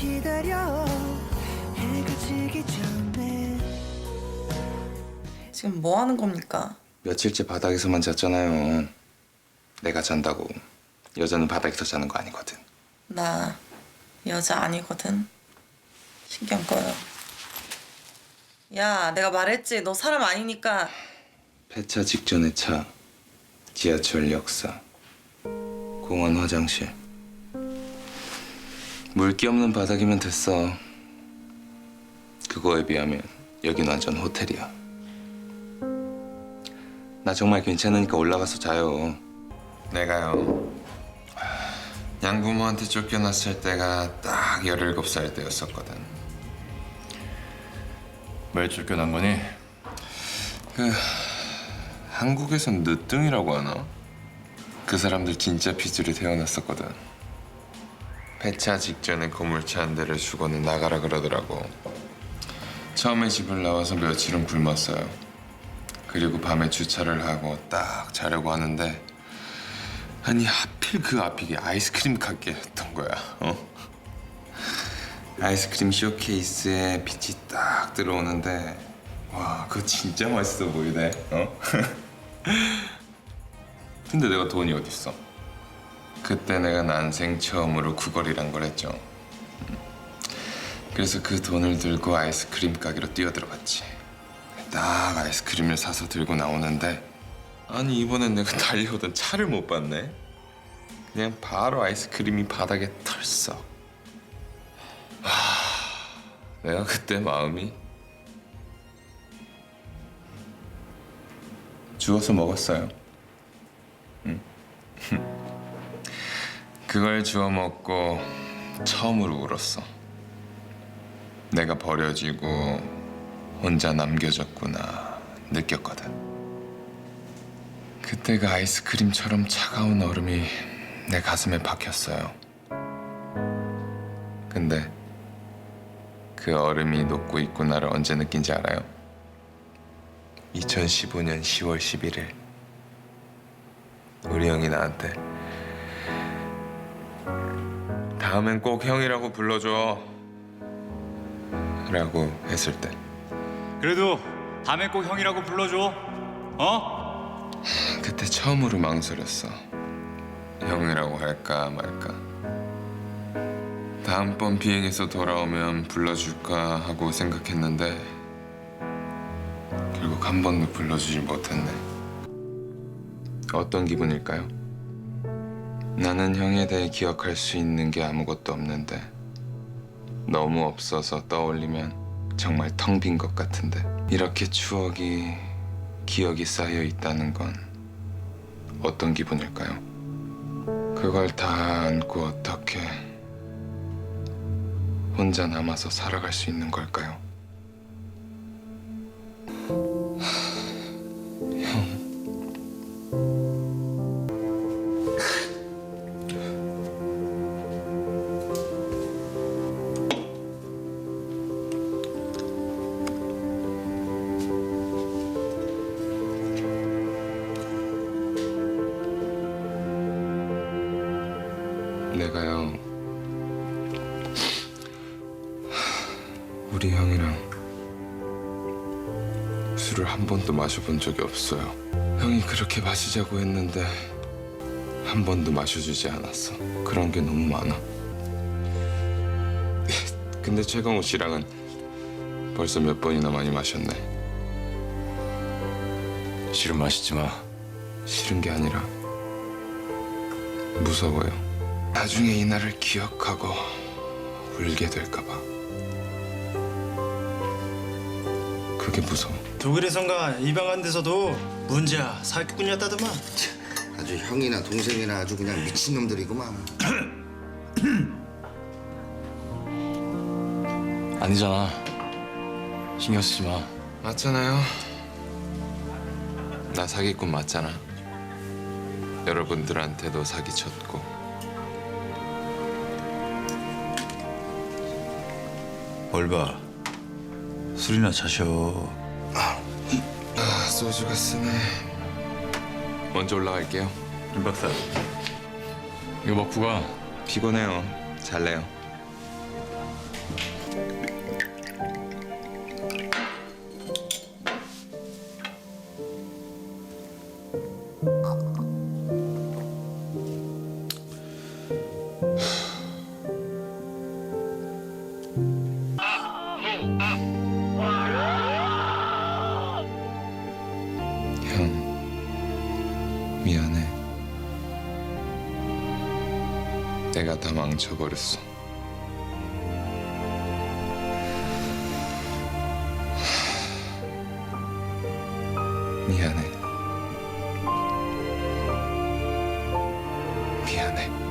기다려 해가 지기 전에 지금 뭐 하는 겁니까? 며칠째 바닥에서만 잤잖아요. 내가 잔다고 여자는 바닥에서 자는 거 아니거든. 나 여자 아니거든. 신경 꺼요. 야, 내가 말했지. 너 사람 아니니까. 폐차 직전의 차, 지하철 역사, 공원 화장실. 물기 없는 바닥이면 됐어. 그거에 비하면 여긴 완전 호텔이야. 나 정말 괜찮으니까 올라가서 자요. 내가요. 양부모한테 쫓겨났을 때가 딱 17살 때였었거든. 왜 쫓겨난 거니? 그 한국에선 늦둥이라고 하나? 그 사람들 진짜 핏줄이 태어났었거든. 폐차 직전에 고물차 한 대를 주고는 나가라 그러더라고. 처음에 집을 나와서 며칠은 굶었어요. 그리고 밤에 주차를 하고 딱 자려고 하는데 아니 하필 그 앞이 아이스크림 가게였던 거야. 어? 아이스크림 쇼케이스에 빛이 딱 들어오는데 와 그거 진짜 맛있어 보이네 어? 근데 내가 돈이 어딨어 그때 내가 난생 처음으로 구걸이란 걸 했죠 음. 그래서 그 돈을 들고 아이스크림 가게로 뛰어들어갔지 딱 아이스크림을 사서 들고 나오는데 아니 이번엔 내가 달려오던 차를 못 봤네 그냥 바로 아이스크림이 바닥에 털썩 내가 그때 마음이 주워서 먹었어요. 그걸 주워 먹고 처음으로 울었어. 내가 버려지고 혼자 남겨졌구나 느꼈거든. 그때 그 아이스크림처럼 차가운 얼음이 내 가슴에 박혔어요. 근데 그 얼음이 녹고 있구나를 언제 느낀지 알아요? 2015년 10월 11일 우리 형이 나한테 다음엔 꼭 형이라고 불러줘 라고 했을 때 그래도 다음에 꼭 형이라고 불러줘. 어? 그때 처음으로 망설였어 형이라고 할까 말까 다음번 비행에서 돌아오면 불러줄까 하고 생각했는데 결국 한 번도 불러주지 못했네 어떤 기분일까요? 나는 형에 대해 기억할 수 있는 게 아무것도 없는데 너무 없어서 떠올리면 정말 텅 빈 것 같은데 이렇게 추억이 기억이 쌓여 있다는 건 어떤 기분일까요? 그걸 다 안고 어떻게 혼자 남아서 살아갈 수 있는 걸까요? 내가요 우리 형이랑 술을 한 번도 마셔본 적이 없어요. 형이 그렇게 마시자고 했는데 한 번도 마셔주지 않았어. 그런 게 너무 많아. 근데 최강호 씨랑은 벌써 몇 번이나 많이 마셨네. 싫은 마시지 마. 싫은 게 아니라 무서워요. 나중에 이 날을 기억하고 울게 될까 봐. 그게 무서워. 독일에선가 입양한 데서도 문제야 사기꾼이었다더만 아주 형이나 동생이나 아주 그냥 미친놈들이구만. 아니잖아. 신경 쓰지 마. 맞잖아요. 나 사기꾼 맞잖아. 여러분들한테도 사기쳤고. 얼바 술이나 자셔. 아, 아, 소주가 쓰네. 먼저 올라갈게요. 김 박사. 이거 먹고 가. 피곤해요. 잘래요. 미안해. 내가 다 망쳐버렸어. 미안해. 미안해.